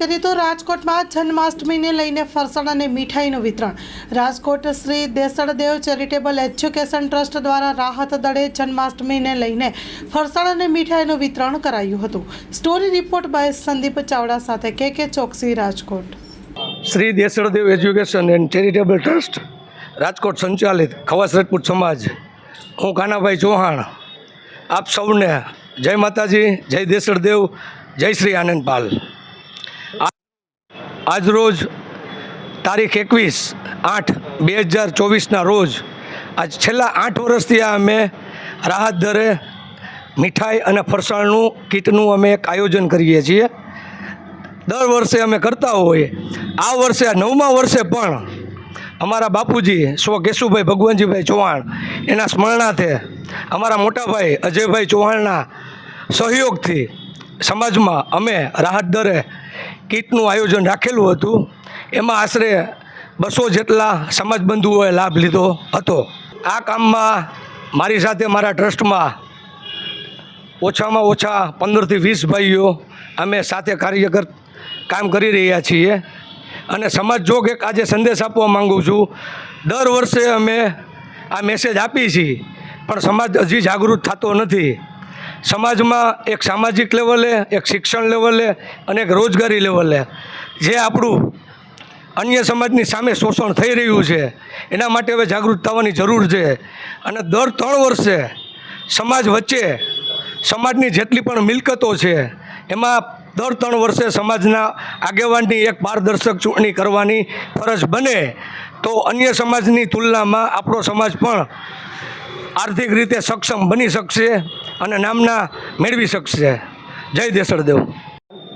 કરીએ તો રાજકોટમાં જન્માષ્ટમીને લઈને ફરસાણ અને મીઠાઈનું વિતરણ. Rajkot Shri Desaldev charitable education trust દ્વારા રાહત દળે જન્માષ્ટમીને લઈને ફરસાણ અને મીઠાઈનું વિતરણ કરાયું હતું. Story report by Sandeep Chavda સાથે K K Choksi Rajkot. Shri Desaldev education and charitable trust, Rajkot સંચાલિત ખવાસ રાજપૂત સમાજ. હું કાનાભાઈ ચૌહાણ. આપ સૌને જય માતાજી, જય દેસળદેવ જય શ્રી આનંદપાલ. આ- આજરોજ તારીખ એકવીસ આઠ બે હજાર ચોવીસના રોજ આજ છેલ્લા આઠ વર્ષથી આ અમે રાહત દરે મીઠાઈ અને ફરસાણનું, કીટનું અમે એક આયોજન કરીએ છીએ. દર વર્ષે અમે કરતા હોઈએ. આ વર્ષે નવમા વર્ષે પણ અમારા બાપુજી, સ્વ કેશુભાઈ ભગવાનજીભાઈ ચૌહાણ, એના સ્મરણાર્થે અમારા મોટાભાઈ અજયભાઈ ચૌહાણના સહયોગથી સમાજમાં અમે રાહત દરે કીટનું આયોજન રાખેલું હતું. એમાં આશરે બસો જેટલા સમાજબંધુઓએ લાભ લીધો હતો. આ કામમાં મારી સાથે મારા ટ્રસ્ટમાં ઓછામાં ઓછા પંદરથી વીસ ભાઈઓ અમે સાથે કાર્ય કર કામ કરી રહ્યા છીએ. અને સમાજ જોગ એક આજે સંદેશ આપવા માગું છું. દર વર્ષે અમે આ મેસેજ આપીએ છીએ. પણ સમાજ હજી જાગૃત થતો નથી. સમાજમાં એક સામાજિક લેવલે, એક શિક્ષણ લેવલે અને એક રોજગારી લેવલે જે આપણું અન્ય સમાજની સામે શોષણ થઈ રહ્યું છે, એના માટે હવે જાગૃત થવાની જરૂર છે. અને દર ત્રણ વર્ષે સમાજ વચ્ચે સમાજની જેટલી પણ મિલકતો છે, એમાં દર ત્રણ વર્ષે સમાજના આગેવાનની એક પારદર્શક ચૂંટણી કરવાની ફરજ બને. તો અન્ય સમાજની તુલનામાં આપણો સમાજ પણ આર્થિક રીતે સક્ષમ બની શકશે અને નામના મેળવી શકશે. જય દેસળદેવ